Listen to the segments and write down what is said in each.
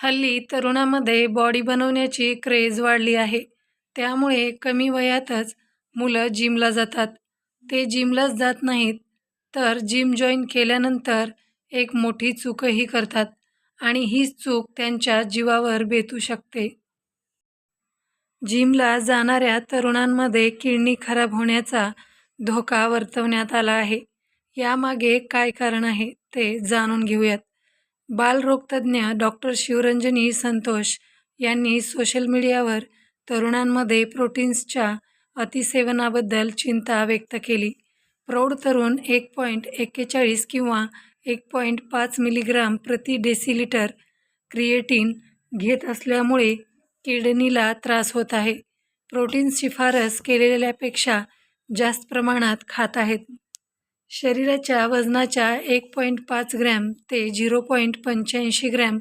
हल्ली तरुणामध्ये बॉडी बनवण्याची क्रेज वाढली आहे. त्यामुळे कमी वयातच मुलं जिमला जातात. ते जिमलाच जात नाहीत तर जिम जॉईन केल्यानंतर एक मोठी चूकही करतात आणि हीच चूक त्यांच्या जीवावर बेतू शकते. जिमला जाणाऱ्या तरुणांमध्ये किडनी खराब होण्याचा धोका वर्तवण्यात आला आहे. यामागे काय कारण आहे ते जाणून घेऊयात. बालरोगतज्ज्ञ डॉक्टर शिवरंजनी संतोष यांनी सोशल मीडियावर तरुणांमध्ये प्रोटीन्सच्या अतिसेवनाबद्दल चिंता व्यक्त केली. प्रौढ तरुण एक पॉईंट एक्केचाळीस किंवा एक पॉईंट पाच मिलीग्राम प्रति डेसिलिटर क्रिएटिन घेत असल्यामुळे किडनीला त्रास होत आहे. प्रोटीन शिफारस केलेल्यापेक्षा जास्त प्रमाणात खात आहेत. शरीराच्या वजनाच्या एक पॉईंट पाच ग्रॅम ते झिरो पॉईंट पंच्याऐंशी ग्रॅम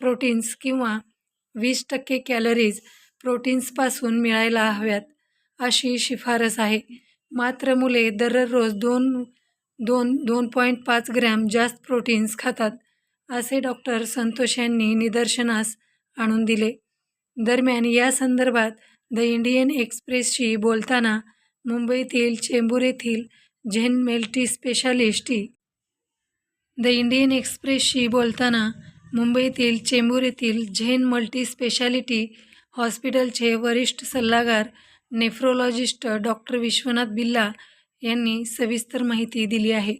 प्रोटीन्स किंवा वीस टक्के कॅलरीज प्रोटीन्सपासून मिळायला हव्यात अशी शिफारस आहे. मात्र मुले दररोज दोन दोन दोन पॉईंट पाच ग्रॅम जास्त प्रोटीन्स खातात असे डॉक्टर संतोष यांनी निदर्शनास आणून दिले. दरम्यान या संदर्भात द इंडियन एक्सप्रेसशी बोलताना मुंबईतील चेंबूर येथील zen multi specialty. The Indian एक्सप्रेसशी बोलताना मुंबईतील चेंबूर येथील झेन मल्टी स्पेशालिटी हॉस्पिटलचे वरिष्ठ सल्लागार नेफ्रोलॉजिस्ट डॉक्टर विश्वनाथ बिल्ला यांनी सविस्तर माहिती दिली आहे.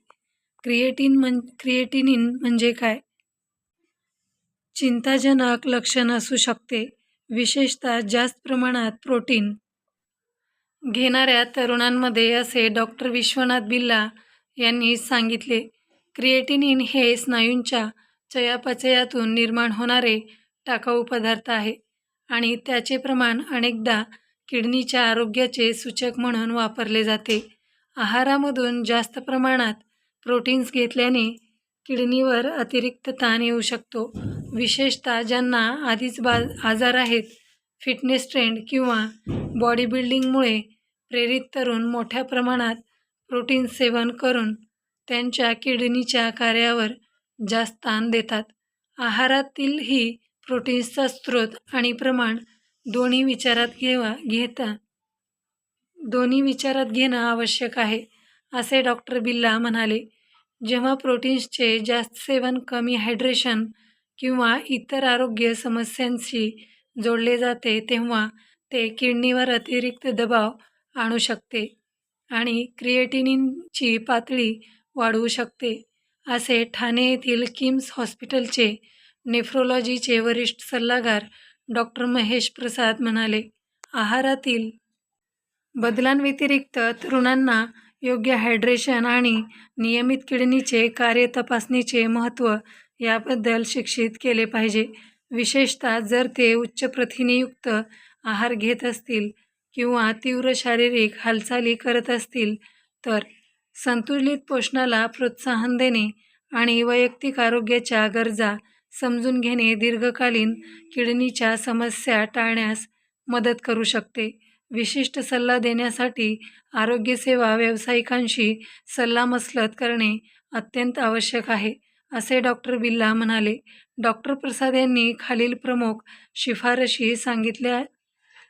क्रिएटिन म्हण क्रिएटिनिन म्हणजे काय? चिंताजनक लक्षण असू शकते. विशेषतः जास्त प्रमाणात प्रोटीन घेणाऱ्या तरुणांमध्ये असे डॉक्टर विश्वनाथ बिल्ला यांनी सांगितले क्रिएटिनिन हे स्नायूंच्या चयापचयातून निर्माण होणारे टाकाऊ पदार्थ आहे आणि त्याचे प्रमाण अनेकदा किडनीच्या आरोग्याचे सूचक म्हणून वापरले जाते. आहारामधून जास्त प्रमाणात प्रोटीन्स घेतल्याने किडनीवर अतिरिक्त ताण येऊ शकतो. विशेषतः ज्यांना आधीच बा आजार आहेत फिटनेस ट्रेंड किंवा बॉडी बिल्डिंगमुळे प्रेरित तरुण मोठ्या प्रमाणात प्रोटीन सेवन करून त्यांच्या किडनीच्या कार्यावर जास्त ताण देतात. आहारातील ही प्रोटीन्सचा स्रोत आणि प्रमाण दोन्ही विचारात घेवा घेता. दोन्ही विचारात घेणं आवश्यक आहे असे डॉक्टर बिल्ला म्हणाले. जेव्हा प्रोटीन्सचे जास्त सेवन कमी हायड्रेशन किंवा इतर आरोग्य समस्यांशी जोडले जाते तेव्हा ते किडनीवर अतिरिक्त दबाव आणू शकते आणि क्रिएटिनिनची पातळी वाढवू शकते असे ठाणे येथील किम्स हॉस्पिटलचे नेफ्रोलॉजीचे वरिष्ठ सल्लागार डॉक्टर महेश प्रसाद म्हणाले आहारातील बदलांव्यतिरिक्त तरुणांना योग्य हायड्रेशन आणि नियमित किडनीचे कार्य तपासणीचे महत्त्व याबद्दल शिक्षित केले पाहिजे. विशेषतः जर ते उच्च प्रथिनेयुक्त आहार घेत असतील किंवा तीव्र शारीरिक हालचाली करत असतील तर संतुलित पोषणाला प्रोत्साहन देणे आणि वैयक्तिक आरोग्याच्या गरजा समजून घेणे दीर्घकालीन किडनीच्या समस्या टाळण्यास मदत करू शकते. विशिष्ट सल्ला देण्यासाठी आरोग्यसेवा व्यावसायिकांशी सल्लामसलत करणे अत्यंत आवश्यक आहे. असे डॉक्टर बिल्ला म्हणाले. डॉक्टर प्रसाद यांनी खालील प्रमुख शिफारशी सांगितल्या.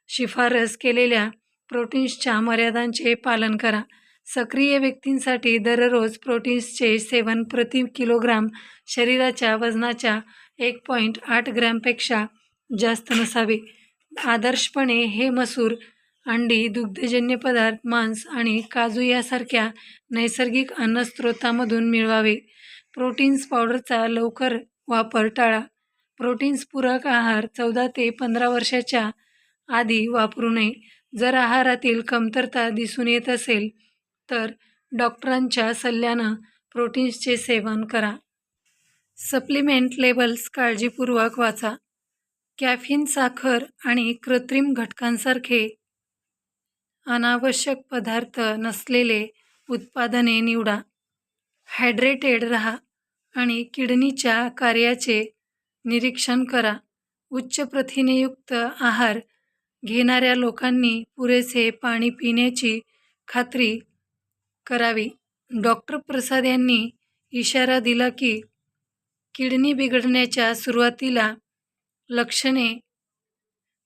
शिफारस केलेल्या प्रोटीन्सच्या मर्यादांचे पालन करा. सक्रिय व्यक्तींसाठी दररोज प्रोटीन्सचे सेवन प्रति किलोग्राम शरीराच्या वजनाच्या एक पॉईंट आठ ग्रॅमपेक्षा जास्त नसावे. आदर्शपणे हे मसूर अंडी दुग्धजन्य पदार्थ मांस आणि काजू यासारख्या नैसर्गिक अन्नस्रोतामधून मिळवावे. प्रोटीन्स पावडरचा लवकर वापर टाळा. प्रोटीन्स पूरक आहार चौदा ते पंधरा वर्षाच्या आधी वापरू नये. जर आहारातील कमतरता दिसून येत असेल तर डॉक्टरांच्या सल्ल्यानं प्रोटीन्सचे सेवन करा. सप्लिमेंट लेबल्स काळजीपूर्वक वाचा. कॅफिन साखर आणि कृत्रिम घटकांसारखे अनावश्यक पदार्थ नसलेले उत्पादने निवडा. हायड्रेटेड रहा. आणि किडनीच्या कार्याचे निरीक्षण करा. उच्च प्रथिनेयुक्त आहार घेणाऱ्या लोकांनी पुरेसे पाणी पिण्याची खात्री करावी. डॉक्टर प्रसाद यांनी इशारा दिला की किडनी बिघडण्याच्या सुरुवातीला लक्षणे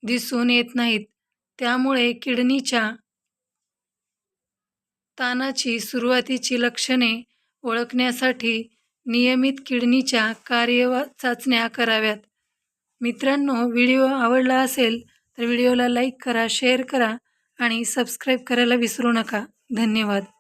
दिसून येत नाहीत. त्यामुळे किडनीच्या ताणाची सुरुवातीची लक्षणे ओळखण्यासाठी नियमित किडनीच्या कार्य चाचण्या कराव्यात. मित्रांनो व्हिडिओ आवडला असेल तर व्हिडिओला लाईक करा शेअर करा आणि सबस्क्राईब करायला विसरू नका. धन्यवाद.